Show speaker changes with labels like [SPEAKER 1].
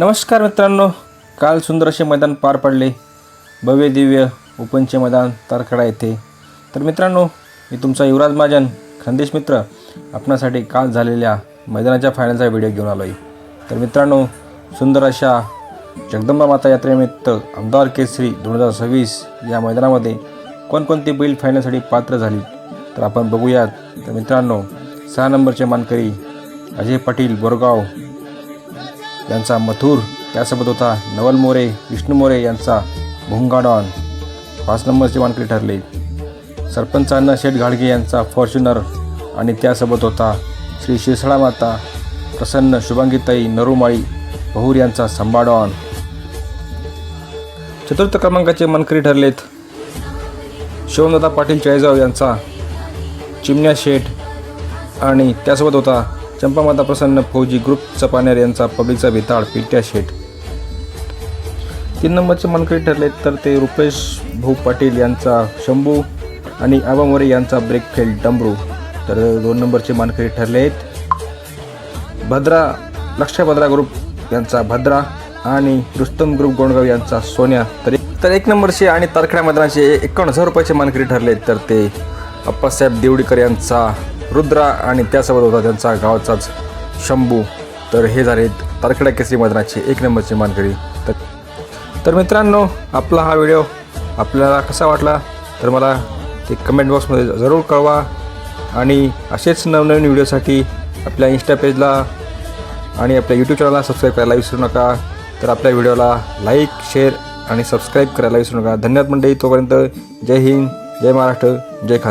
[SPEAKER 1] नमस्कार मित्रांनो काल सुंदर असे मैदान पार पडले. भव्य दिव्य ओपनचे मैदान तारखेडा येथे. तर मित्रांनो मी तुमचा युवराज महाजन खंदेश मित्र आपणासाठी काल झालेल्या मैदानाच्या फायनलचा व्हिडिओ घेऊन आलो आहे तर मित्रांनो सुंदर अशा जगदंबा माता यात्रेनिमित्त आमदार केसरी दोन हजार सव्वीस या मैदानामध्ये कोणकोणती बैल फायनलसाठी पात्र झाली? तर आपण बघूयात. तर मित्रांनो सहा नंबरचे मानकरी अजय पाटील बोरगाव यांचा मथुर त्यासोबत होता नवल मोरे विष्णू मोरे यांचा भोंगाडॉन. पाच नंबरचे मानकरी ठरले. सरपंचांना शेठ घाडगे यांचा फॉर्च्युनर आणि त्यासोबत होता श्री शिरसळा माता प्रसन्न शुभांगीताई नरुमाळी बहुर यांचा संबाडॉन चतुर्थ क्रमांकाचे मानकरी ठरलेत शिवमदादा पाटील चाळीसगाव यांचा चिमण्या शेठ आणि त्यासोबत होता चंपामाता प्रसन्न फौजी ग्रुप चपानेर यांचा पब्लिकचा बेताळ पिट्या शेठ तीन नंबरचे मानकरी ठरले तर ते रुपेश भाऊ पाटील यांचा शंभू आणि आबा मोरे यांचा ब्रेक फेल डमरू. तर दोन नंबरचे मानकरी ठरले आहेत भद्रा लक्ष भद्रा ग्रुप यांचा भद्रा आणि रुस्तम ग्रुप गोंडगाव यांचा सोन्या. तर एक तर एक नंबरचे आणि तारखेड्या मैदानाचे एकावन्न हजार रुपयाचे मानकरी ठरले तर ते अप्पासाहेब देवडीकर यांचा रुद्रा आणि त्यासोबत होता त्यांचा गावाचाच शंभू. तर हे झाले तारखेडा केसरी मैदानाचे एक नंबरची मानकरी. तर तर मित्रांनो आपला हा व्हिडिओ आपल्याला कसा वाटला? तर मला ते कमेंट बॉक्समध्ये जरूर कळवा. आणि असेच नवनवीन व्हिडिओसाठी आपल्या इन्स्टा पेजला आणि आपल्या यूट्यूब चॅनलला सबस्क्राईब करायला विसरू नका. तर आपल्या व्हिडिओला लाईक शेअर आणि सबस्क्राईब करायला विसरू नका. धन्यवाद मंडळी. तोपर्यंत जय हिंद जय महाराष्ट्र जय खा